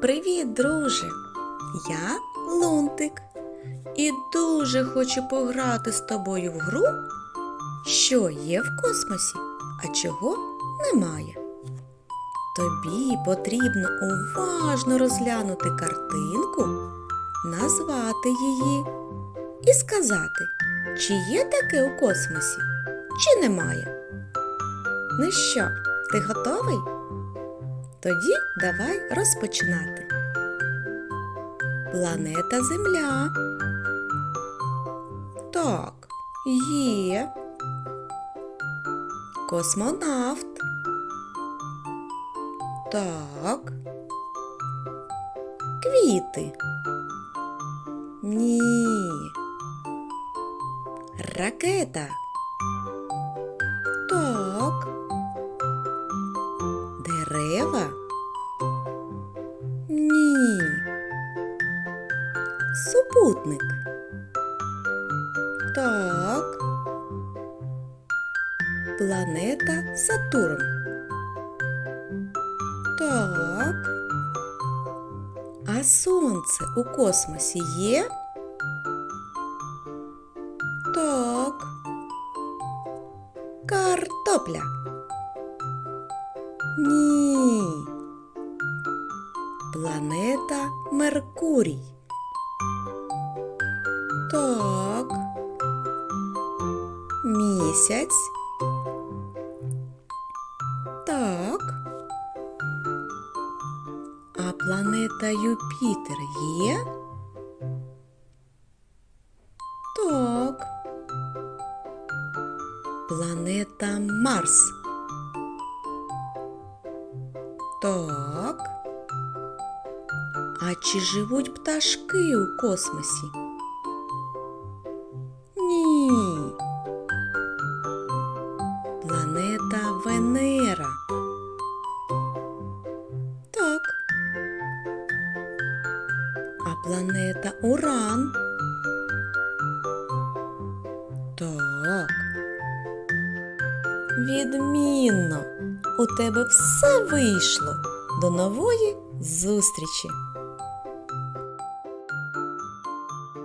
Привіт, друже! Я Лунтик і дуже хочу пограти з тобою в гру, що є в космосі, а чого немає. Тобі потрібно уважно розглянути картинку, назвати її і сказати, чи є таке у космосі, чи немає. Ну що, ти готовий? Тоді давай розпочинати. Планета Земля. Так, є. Космонавт. Так. Квіти. Ні. Ракета. Так. Супутник. Так. Планета Сатурн. Так. А сонце у космосі є? Так. Картопля. Ні. Планета Меркурій. Так. Місяць. Так. А планета Юпітер є? Так. Планета Марс. Так. А чи живуть пташки у космосі? Планета Венера. Так. А планета Уран. Так. Відмінно. У тебе все вийшло. До нової зустрічі!